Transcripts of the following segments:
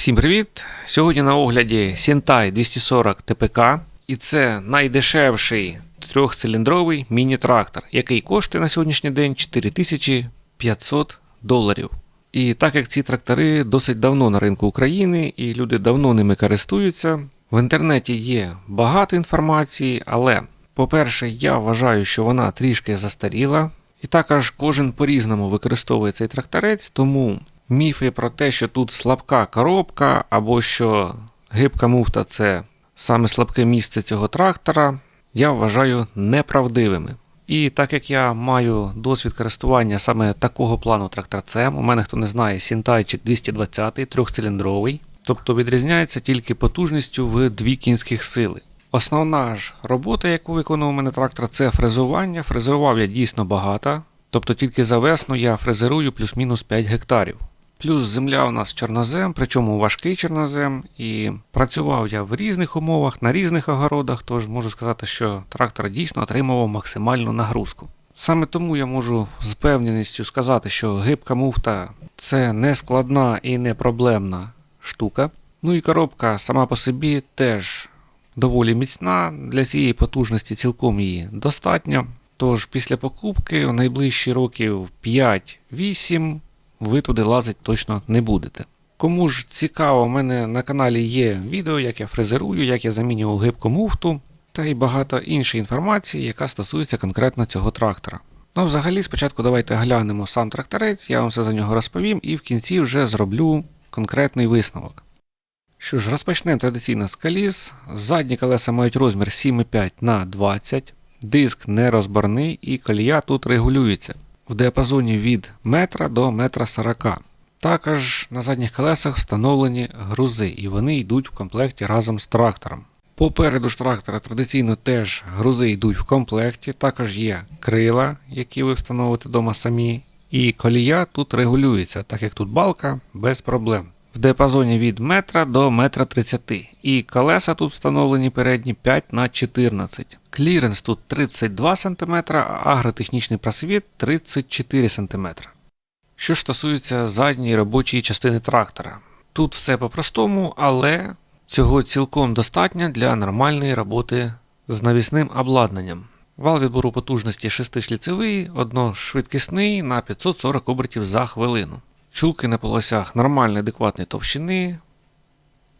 Всім привіт! Сьогодні на огляді Sentai 240 ТПК, і це найдешевший трьохциліндровий міні-трактор, який коштує на сьогоднішній день 4500 доларів. І так як ці трактори досить давно на ринку України і люди давно ними користуються, в інтернеті є багато інформації, але, по-перше, я вважаю, що вона трішки застаріла, і також кожен по-різному використовує цей тракторець, тому міфи про те, що тут слабка коробка, або що гибка муфта це саме слабке місце цього трактора, я вважаю неправдивими. І так як я маю досвід користування саме такого плану тракторцем, у мене хто не знає, Сінтайчик 220 трьохциліндровий, тобто відрізняється тільки потужністю в дві кінських сили. Основна ж робота, яку виконував мене трактор, це фрезування. Фрезерував я дійсно багато, тобто тільки за весну я фрезерую плюс-мінус 5 гектарів. Плюс земля у нас чорнозем, причому важкий чорнозем, і працював я в різних умовах, на різних огородах, тож можу сказати, що трактор дійсно отримував максимальну нагрузку. Саме тому я можу з певненістю сказати, що гибка муфта це не складна і не проблемна штука. Ну і коробка сама по собі теж доволі міцна, для цієї потужності цілком її достатньо. Тож після покупки в найближчі років 5-8 ви туди лазити точно не будете. Кому ж цікаво, у мене на каналі є відео, як я фрезерую, як я замінював гибку муфту, та й багато іншої інформації, яка стосується конкретно цього трактора. Ну, взагалі, спочатку давайте глянемо сам тракторець, я вам все за нього розповім, і в кінці вже зроблю конкретний висновок. Що ж, розпочнемо традиційно з коліс. Задні колеса мають розмір 7,5 на 20, диск нерозборний і колія тут регулюється в діапазоні від метра до метра 40. Також на задніх колесах встановлені грузи, і вони йдуть в комплекті разом з трактором. Попереду ж трактора традиційно теж грузи йдуть в комплекті, також є крила, які ви встановите вдома самі, і колія тут регулюється, так як тут балка без проблем. В діапазоні від метра до метра 30. І колеса тут встановлені передні 5 на 14. Кліренс тут 32 см, а агротехнічний просвіт 34 см. Що ж стосується задньої робочої частини трактора. Тут все по-простому, але цього цілком достатньо для нормальної роботи з навісним обладнанням. Вал відбору потужності 6-шліцевий, одношвидкісний на 540 обертів за хвилину. Чулки на полосях нормальної адекватної товщини.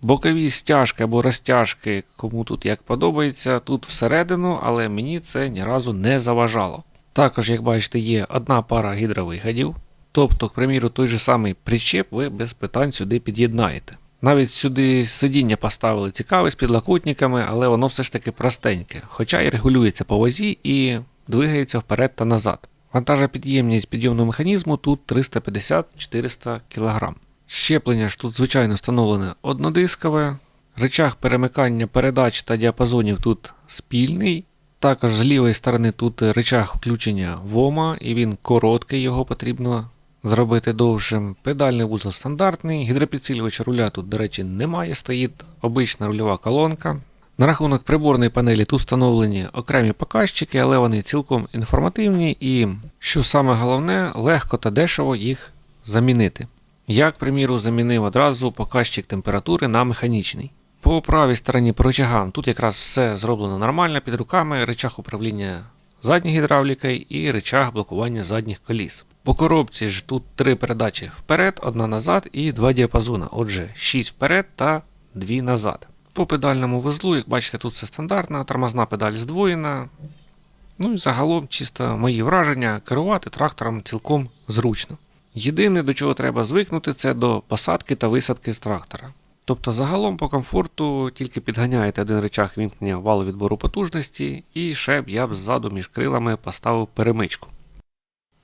Бокові стяжки або розтяжки, кому тут як подобається, тут всередину, але мені це ні разу не заважало. Також, як бачите, є одна пара гідровиходів. Тобто, к приміру, той же самий причеп ви без питань сюди під'єднаєте. Навіть сюди сидіння поставили цікаве з підлокутниками, але воно все ж таки простеньке, хоча і регулюється по вазі і двигається вперед та назад. Вантажопідємність підйомного механізму тут 350-400 кг. Щеплення ж тут, звичайно, встановлене однодискове. Рычаг перемикання передач та діапазонів тут спільний. Також з лівої сторони тут рычаг включення ВОМа, і він короткий, його потрібно зробити довшим. Педальний вузол стандартний, гідропідсилювача руля тут, до речі, немає, стоїть обична рульова колонка. На рахунок приборної панелі тут встановлені окремі показчики, але вони цілком інформативні і, що саме головне, легко та дешево їх замінити. Я, к приміру, замінив одразу показчик температури на механічний. По правій стороні по рычагам тут якраз все зроблено нормально під руками, рычаг управління задньою гідравлікою і рычаг блокування задніх коліс. По коробці ж тут три передачі вперед, одна назад і два діапазони. Отже, 6 вперед та 2 назад. По педальному вузлу, як бачите, тут все стандартно, тормозна педаль здвоєна. Ну і загалом, чисто мої враження, керувати трактором цілком зручно. Єдине, до чого треба звикнути, це до посадки та висадки з трактора. Тобто, загалом по комфорту тільки підганяєте один речах вімкнення валу відбору потужності, і ще б я б ззаду між крилами поставив перемичку.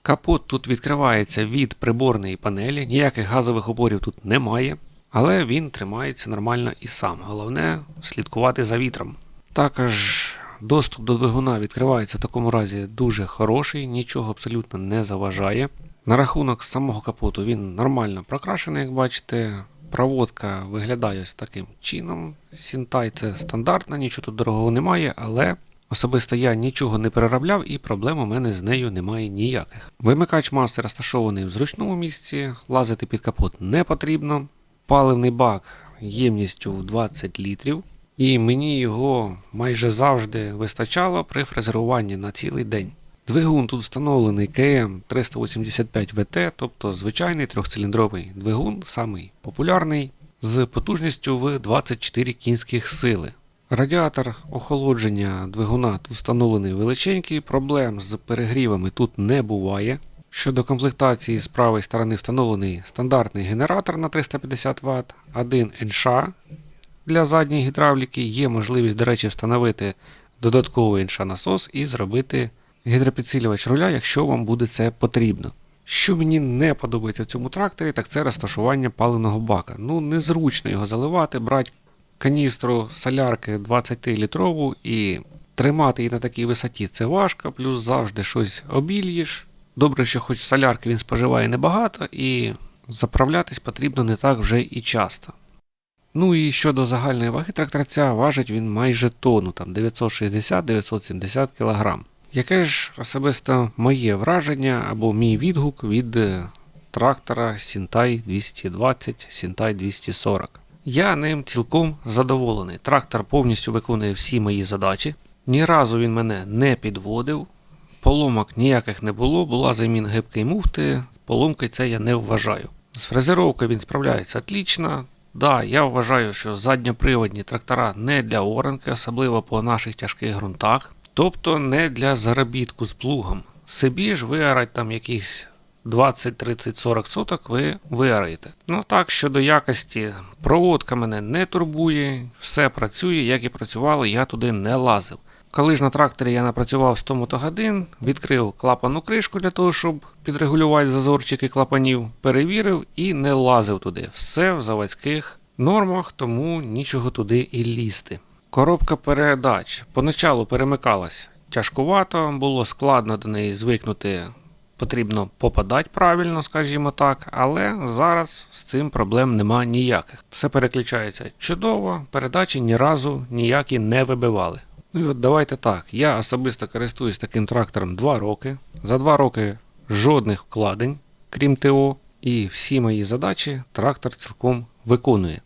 Капот тут відкривається від приборної панелі, ніяких газових опорів тут немає, але він тримається нормально і сам. Головне слідкувати за вітром. Також доступ до двигуна відкривається в такому разі дуже хороший, нічого абсолютно не заважає. На рахунок самого капоту він нормально прокрашений, як бачите. Проводка виглядає ось таким чином. Сінтай це стандартна, нічого тут дорогого немає, але особисто я нічого не переробляв і проблем у мене з нею немає ніяких. Вимикач маси розташований в зручному місці, лазити під капот не потрібно. паливний бак ємністю в 20 літрів, і мені його майже завжди вистачало при фрезеруванні на цілий день. Двигун тут встановлений КМ 385 ВТ, тобто звичайний трьохциліндровий двигун, самий популярний, з потужністю в 24 кінських сили. Радіатор охолодження двигуна тут встановлений величенький, проблем з перегрівами тут не буває. Щодо комплектації з правої сторони встановлений стандартний генератор на 350 Вт, один НШ для задньої гідравліки. Є можливість, до речі, встановити додатковий НШ насос і зробити гідропідсилювач руля, якщо вам буде це потрібно. Що мені не подобається в цьому тракторі, так це розташування паливного бака. Ну, незручно його заливати, брати каністру солярки 20-літрову і тримати її на такій висоті це важко, плюс завжди щось обільєш. Добре, що хоч солярки він споживає небагато, і заправлятись потрібно не так вже і часто. Ну і щодо загальної ваги тракторця, важить він майже тонну, там 960-970 кг. Яке ж особисто моє враження або мій відгук від е, трактора Сінтай 220, Сінтай 240? Я ним цілком задоволений. Трактор повністю виконує всі мої задачі. Ні разу він мене не підводив, поломок ніяких не було, була заміна гибкої муфти, поломки це я не вважаю. З фрезеровкою він справляється отлично. Да, я вважаю, що задньоприводні трактора не для оранки, особливо по наших тяжких ґрунтах, тобто не для заробітку з плугом. Собі ж виорать там якісь 20, 30, 40 соток ви виораєте. Ну так, щодо якості, проводка мене не турбує, все працює, як і працювало, я туди не лазив. Коли ж на тракторі я напрацював 100 мотогодин, відкрив клапану кришку для того, щоб підрегулювати зазорчики клапанів, перевірив і не лазив туди. Все в заводських нормах, тому нічого туди і лізти. Коробка передач поначалу перемикалась тяжкувато, було складно до неї звикнути. Потрібно попадати правильно, скажімо так, але зараз з цим проблем нема ніяких. Все переключається чудово, передачі ні разу ніякі не вибивали. Ну і от давайте так. Я особисто користуюсь таким трактором 2 роки. За 2 роки жодних вкладень, крім ТО, і всі мої задачі трактор цілком виконує.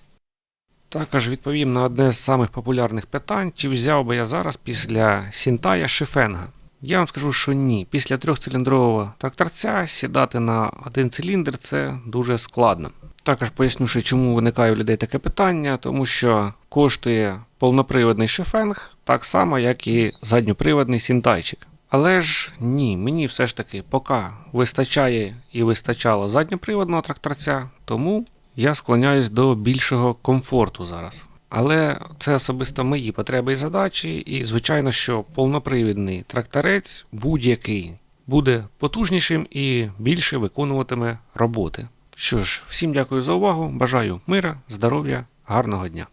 Також відповім на одне з самих популярних питань, чи взяв би я зараз після Сінтая Шифенга. Я вам скажу, що ні. Після трьохциліндрового тракторця сідати на один циліндр це дуже складно. Також поясню, що чому виникає у людей таке питання, тому що коштує повноприводний шифенг так само, як і задньоприводний сінтайчик. Але ж ні, мені все ж таки поки вистачає і вистачало задньоприводного тракторця, тому я склоняюсь до більшого комфорту зараз. Але це особисто мої потреби і задачі, і звичайно, що повнопривідний тракторець будь-який буде потужнішим і більше виконуватиме роботи. Що ж, всім дякую за увагу, бажаю мира, здоров'я, гарного дня.